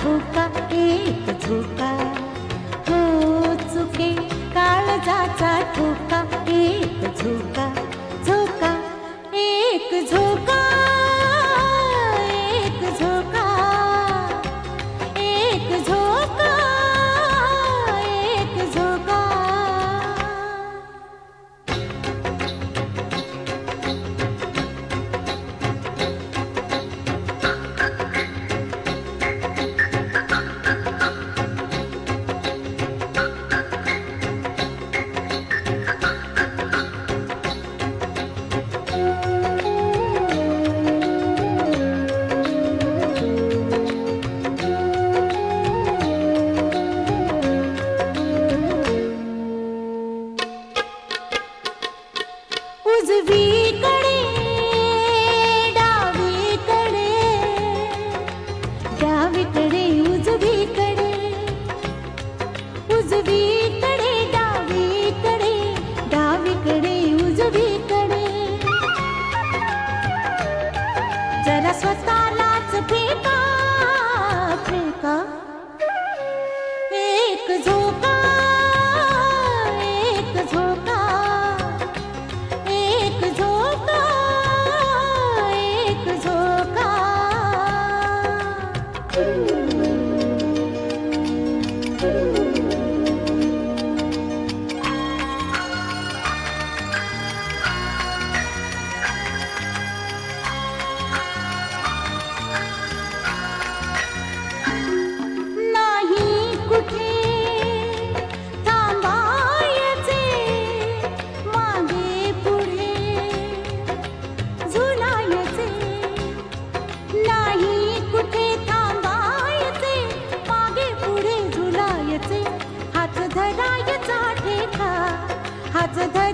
ठोका एक झोका. हो चुके काळजाचा ठोका एक झोका. झोका एक झोका. उजवीकडे डावीकडे. डावीकडे उजवीकडे. उजवीकडे डावीकडे. डावीकडे उजवीकडे. जरा स्वतः hat the